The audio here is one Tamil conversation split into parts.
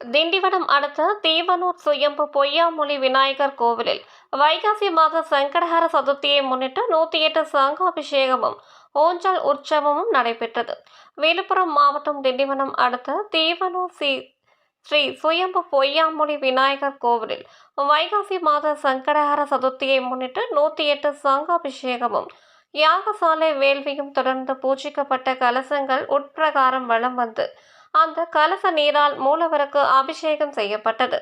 திண்டிவனம் அடுத்த தீவனூர் சுயம்பு பொய்யாமொழி விநாயகர் கோவிலில் வைகாசி மாத சங்கடஹர சதுர்த்தியை முன்னிட்டு நூற்றி எட்டு சங்காபிஷேகமும் ஊஞ்சல் உற்சவமும் நடைபெற்றது. விழுப்புரம் மாவட்டம் திண்டிவனம் அடுத்த தீவனூர் சி ஸ்ரீ சுயம்பு பொய்யாமொழி விநாயகர் கோவிலில் வைகாசி மாத சங்கடஹர சதுர்த்தியை முன்னிட்டு நூற்றி எட்டு சங்காபிஷேகமும் யாகசாலை வேள்வியும் தொடர்ந்து பூஜிக்கப்பட்ட கலசங்கள் உட்பிரகாரம் வலம் வந்து அந்த கலச நீரால் மூலவருக்கு அபிஷேகம் செய்யப்பட்டது.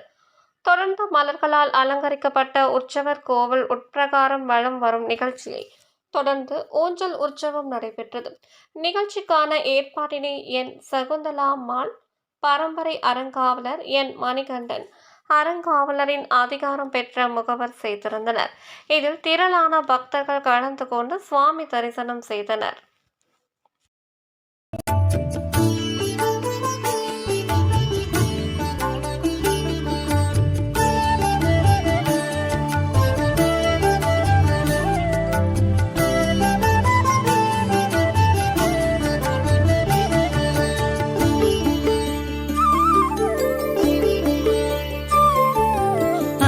தொடர்ந்து மலர்களால் அலங்கரிக்கப்பட்ட உற்சவர் கோவில் உட்பிரகாரம் வளம் வரும் நிகழ்ச்சியை தொடர்ந்து ஊஞ்சல் உற்சவம் நடைபெற்றது. நிகழ்ச்சிக்கான ஏற்பாட்டினை என் சகுந்தலா மால் பரம்பரை அறங்காவலர் என் மணிகண்டன் அறங்காவலரின் அதிகாரம் பெற்ற முகவர் செய்திருந்தனர். இதில் திரளான பக்தர்கள் கலந்து கொண்டு சுவாமி தரிசனம் செய்தனர்.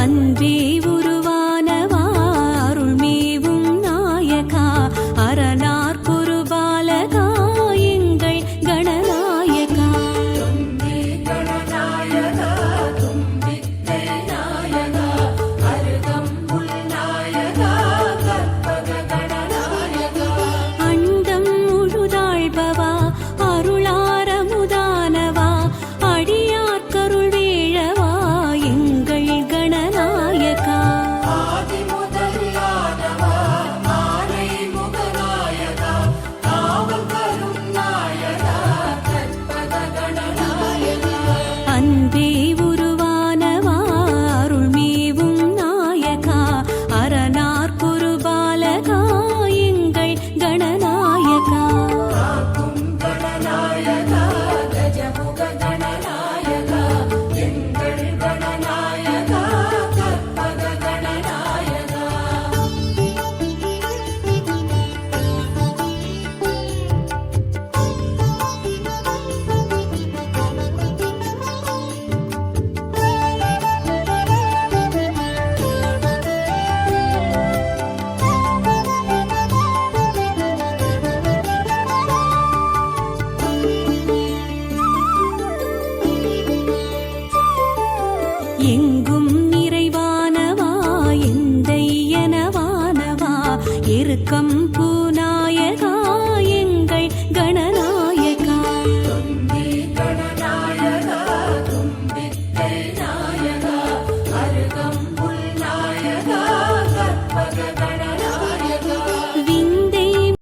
அன்பே எங்கும் நிறைவானவா எந்தையனவானவா இருக்கும் பூ